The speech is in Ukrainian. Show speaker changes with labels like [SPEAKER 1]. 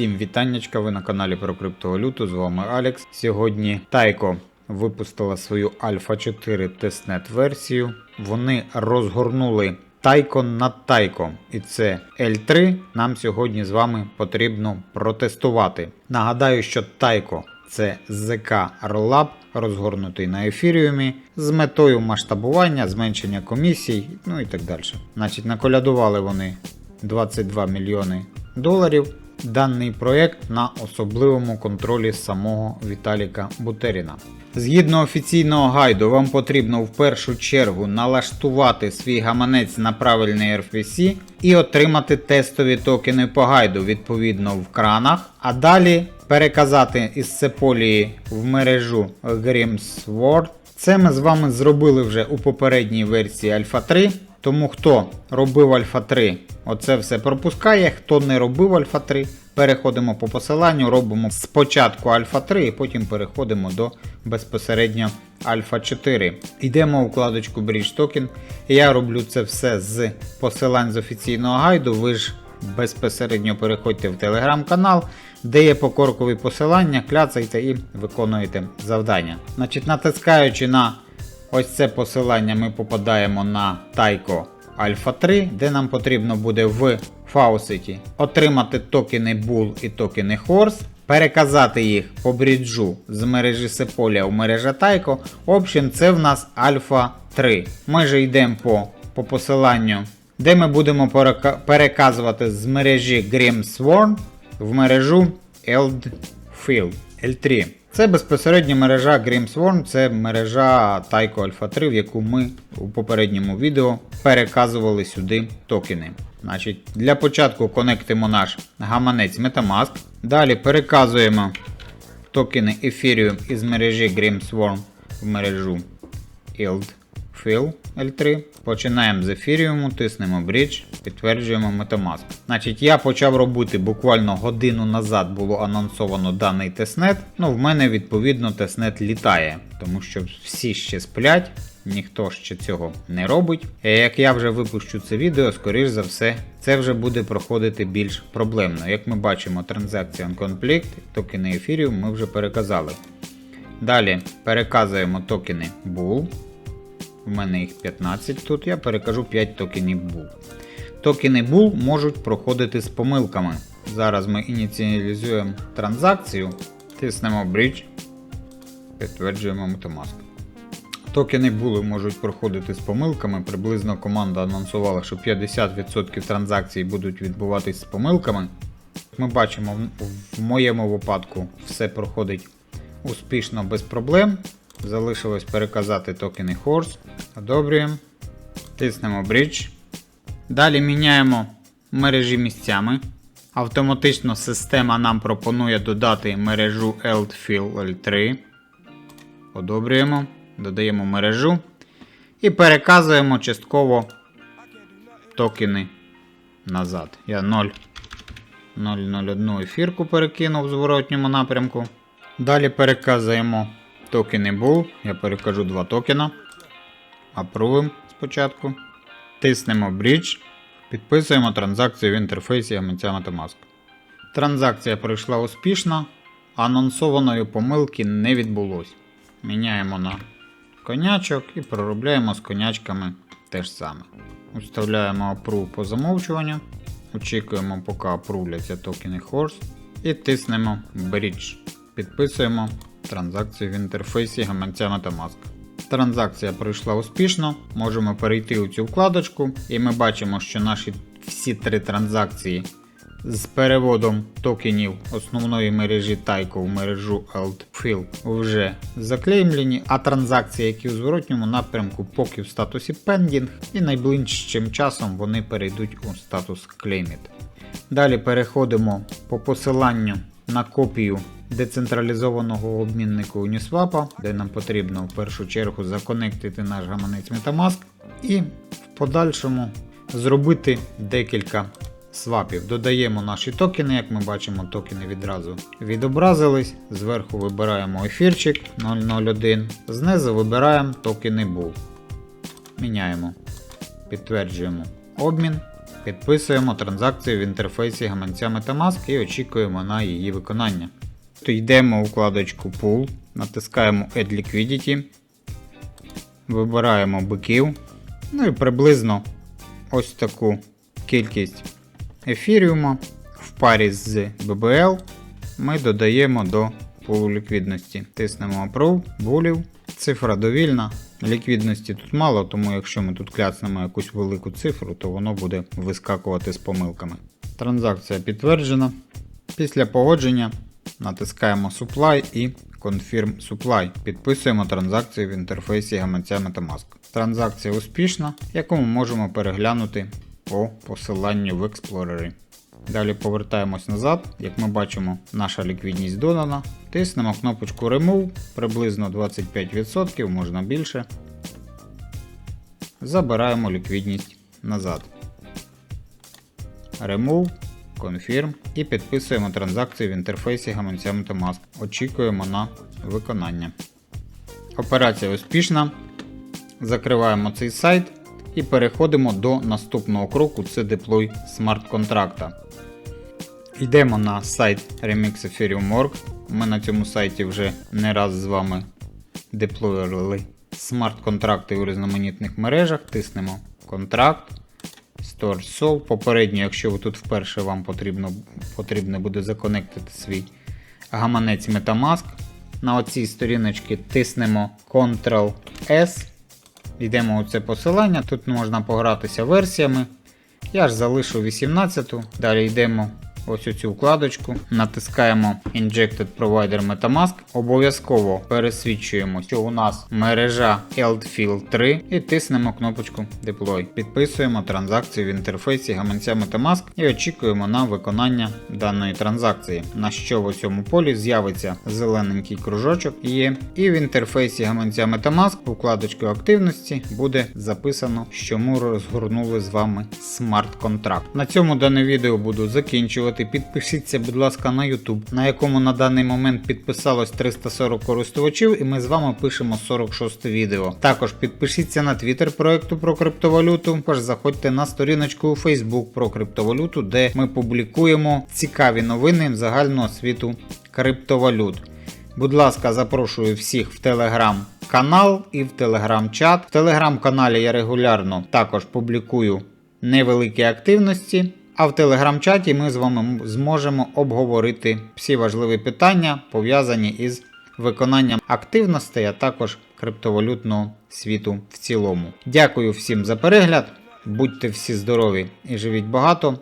[SPEAKER 1] Всім вітаннячка, ви на каналі про криптовалюту, з вами Алекс. Сьогодні Тайко випустила свою Alpha 4 тестнет версію. Вони розгорнули Тайко над Тайко, і це L3. Нам сьогодні з вами потрібно протестувати. Нагадаю, що Тайко це ZK Rollup, розгорнутий на ефіріумі, з метою масштабування, зменшення комісій, ну і так далі. Значить, наколядували вони 22 мільйони доларів. Даний проєкт на особливому контролі самого Віталіка Бутеріна. Згідно офіційного гайду, вам потрібно в першу чергу налаштувати свій гаманець на правильний RFC і отримати тестові токени по гайду відповідно в кранах, а далі переказати із Сеполії в мережу Grimsword. Це ми з вами зробили вже у попередній версії Альфа 3. Тому хто робив Альфа 3, оце все пропускає. Хто не робив Альфа 3, переходимо по посиланню, робимо спочатку Альфа 3 і потім переходимо до безпосередньо Альфа 4. Йдемо у вкладочку Bridge Token. Я роблю це все з посилань з офіційного гайду. Ви ж безпосередньо переходьте в телеграм-канал, де є покоркові посилання, кляцайте і виконуєте завдання. Значить, натискаючи на ось це посилання, ми попадаємо на Taiko Alpha 3, де нам потрібно буде в Faucet отримати токени Bull і токени Horse, переказати їх по бріджу з мережі Sepolia в мережа Taiko. Option це в нас Alpha 3. Ми же йдемо по, по посиланню, де ми будемо переказувати з мережі Grimsworn в мережу Eldfield L3. Це безпосередньо мережа Grimsworn, це мережа Taiko Alpha 3, в яку ми у попередньому відео переказували сюди токени. Значить, Для початку конектимо наш гаманець Metamask. Далі переказуємо токени Ethereum із мережі Grimsworn в мережу EldFill L3. Починаємо з Ethereum, тиснемо Bridge, підтверджуємо Metamask. Значить, я почав робити буквально годину назад було анонсовано даний тестнет. Ну, в мене відповідно тестнет літає, тому що всі ще сплять. Ніхто ще цього не робить. І як я вже випущу це відео, скоріш за все, це вже буде проходити більш проблемно. Як ми бачимо, транзакція conflict, токени Ethereum ми вже переказали. Далі переказуємо токени Bull. У мене їх 15 тут, я перекажу 5 токенів Bull. Токени Bull можуть проходити з помилками. Зараз ми ініціалізуємо транзакцію, тиснемо Bridge, підтверджуємо Metamask. Токени Bull можуть проходити з помилками. Приблизно команда анонсувала, що 50% транзакцій будуть відбуватись з помилками. Ми бачимо, в моєму випадку все проходить успішно без проблем. Залишилось переказати токени Horse. Одобрюємо. Тиснемо Bridge. Далі міняємо мережі місцями. Автоматично система нам пропонує додати мережу EldFill L3. Одобрюємо. Додаємо мережу. І переказуємо частково токени назад. Я 0. 001 ефірку перекинув в зворотньому напрямку. Далі переказуємо токени Bull. Я перекажу два токена. Апрувим спочатку. Тиснемо Bridge. Підписуємо транзакцію в інтерфейсі гаманця Metamask. Транзакція пройшла успішно. Анонсованої помилки не відбулось. Міняємо на конячок і проробляємо з конячками те ж саме. Вставляємо approve по замовчуванню. Очікуємо, поки апрувляться токени Horse. І тиснемо Bridge. Підписуємо транзакцію в інтерфейсі гаманця Metamask. Транзакція пройшла успішно. Можемо перейти у цю вкладочку, і ми бачимо, що наші всі три транзакції з переводом токенів основної мережі Taiko в мережу AltFill вже заклеймлені, а транзакції, які у зворотньому напрямку, поки в статусі Pending, і найближчим часом вони перейдуть у статус Claimed. Далі переходимо по посиланню на копію децентралізованого обміннику Uniswap, де нам потрібно в першу чергу законектити наш гаманець Metamask і в подальшому зробити декілька свапів. Додаємо наші токени, як ми бачимо, токени відразу відобразились. Зверху вибираємо ефірчик 001, знизу вибираємо токени Bull. Міняємо, підтверджуємо обмін. Підписуємо транзакцію в інтерфейсі гаманця Metamask і очікуємо на її виконання. То йдемо у вкладочку Pool, натискаємо Add Liquidity, вибираємо биків. Ну і приблизно ось таку кількість ефіріума в парі з BBL ми додаємо до пулу ліквідності. Тиснемо Approve, булів. Цифра довільна. Ліквідності тут мало, тому якщо ми тут кляцнемо якусь велику цифру, то воно буде вискакувати з помилками. Транзакція підтверджена. Після погодження натискаємо Supply і Confirm Supply. Підписуємо транзакцію в інтерфейсі гаманця Metamask. Транзакція успішна, яку ми можемо переглянути по посиланню в Explorer. Далі повертаємось назад. Як ми бачимо, наша ліквідність додана. Тиснемо кнопочку Remove, приблизно 25%, можна більше. Забираємо ліквідність назад. Remove, Confirm і підписуємо транзакцію в інтерфейсі гаманця Metamask. Очікуємо на виконання. Операція успішна. Закриваємо цей сайт і переходимо до наступного кроку це деплой смарт-контракта. Йдемо на сайт Remix Ethereum.org. Ми на цьому сайті вже не раз з вами деплоїли смарт-контракти у різноманітних мережах. Тиснемо контракт. Store Sol. Попередньо, якщо ви тут вперше вам потрібно, потрібно буде законектити свій гаманець Metamask. На оцій сторіночці тиснемо Ctrl-S. Йдемо у це посилання. Тут можна погратися версіями. Я ж залишу 18. Далі йдемо ось цю вкладочку. Натискаємо Injected Provider Metamask. Обов'язково пересвідчуємо, що у нас мережа EldField 3 і тиснемо кнопочку Deploy. Підписуємо транзакцію в інтерфейсі гаманця Metamask і очікуємо на виконання даної транзакції. На що в цьому полі з'явиться зелененький кружочок є. І в інтерфейсі гаманця Metamask вкладочку активності буде записано, що ми розгорнули з вами смарт-контракт. На цьому дане відео буду закінчувати. Підпишіться, будь ласка, на YouTube, на якому на даний момент підписалось 340 користувачів, і ми з вами пишемо 46 відео. Також підпишіться на Twitter проекту про криптовалюту. Також заходьте на сторіночку у Facebook про криптовалюту, де ми публікуємо цікаві новини загального світу криптовалют. Будь ласка, запрошую всіх в телеграм канал і в телеграм-чат. В телеграм-каналі я регулярно також публікую невеликі активності. А в телеграм-чаті ми з вами зможемо обговорити всі важливі питання, пов'язані із виконанням активностей, а також криптовалютного світу в цілому. Дякую всім за перегляд. Будьте всі здорові і живіть багато.